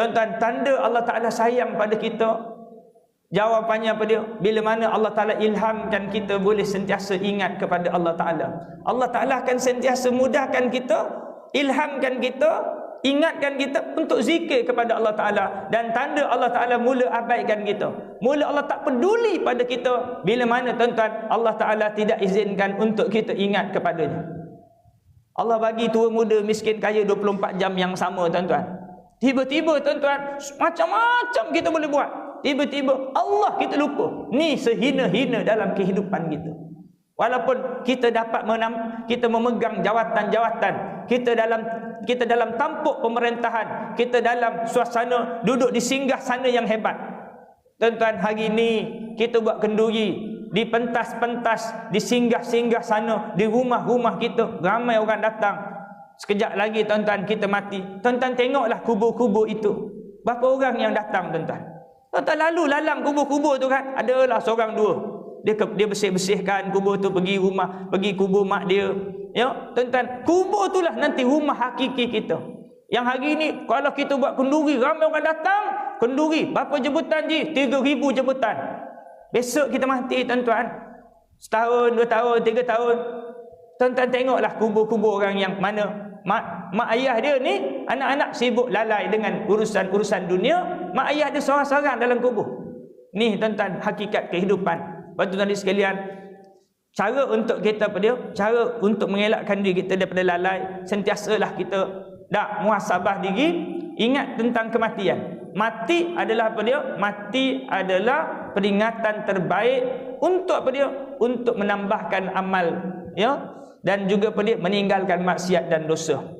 Tuan-tuan, tanda Allah Ta'ala sayang pada kita. Jawapannya apa dia? Bila mana Allah Ta'ala ilhamkan kita boleh sentiasa ingat kepada Allah Ta'ala. Allah Ta'ala akan sentiasa mudahkan kita, ilhamkan kita, ingatkan kita untuk zikir kepada Allah Ta'ala. Dan tanda Allah Ta'ala mula abaikan kita. Mula Allah tak peduli pada kita. Bila mana tuan-tuan, Allah Ta'ala tidak izinkan untuk kita ingat kepadanya. Allah bagi tua muda miskin kaya 24 jam yang sama tuan-tuan. Tiba-tiba tuan-tuan, macam-macam kita boleh buat. Tiba-tiba Allah kita lupa. Ni sehina-hina dalam kehidupan kita. Walaupun kita dapat menam, kita memegang jawatan-jawatan, kita dalam kita dalam tampuk pemerintahan, kita dalam suasana duduk di singgah sana yang hebat. Tuan-tuan, hari ini kita buat kenduri di pentas-pentas, di singgah-singgah sana, di rumah-rumah kita, ramai orang datang. Sekejap lagi tuan-tuan kita mati. Tuan-tuan tengoklah kubur-kubur itu. Berapa orang yang datang tuan-tuan? Tuan-tuan lalu lalang kubur-kubur tu kan. Adalah seorang dua. Dia dia bersih-bersihkan kubur tu pergi rumah, pergi kubur mak dia. Ya, tuan-tuan, kubur itulah nanti rumah hakiki kita. Yang hari ini kalau kita buat kenduri ramai orang datang, kenduri berapa jemputan je? 3000 jemputan. Besok kita mati tuan-tuan. Setahun, dua tahun, tiga tahun. Tuan-tuan tengoklah kubur-kubur orang yang mana mak, mak ayah dia ni anak-anak sibuk lalai dengan urusan-urusan dunia. Mak ayah dia seorang-seorang dalam kubur ni tuan-tuan hakikat kehidupan. Tuan-tuan sekalian cara untuk kita apa dia? Cara untuk mengelakkan diri kita daripada lalai sentiasalah kita dak muhasabah diri. Ingat tentang kematian. Mati adalah apa dia? Mati adalah peringatan terbaik untuk apa dia? Untuk menambahkan amal ya dan juga meninggalkan maksiat dan dosa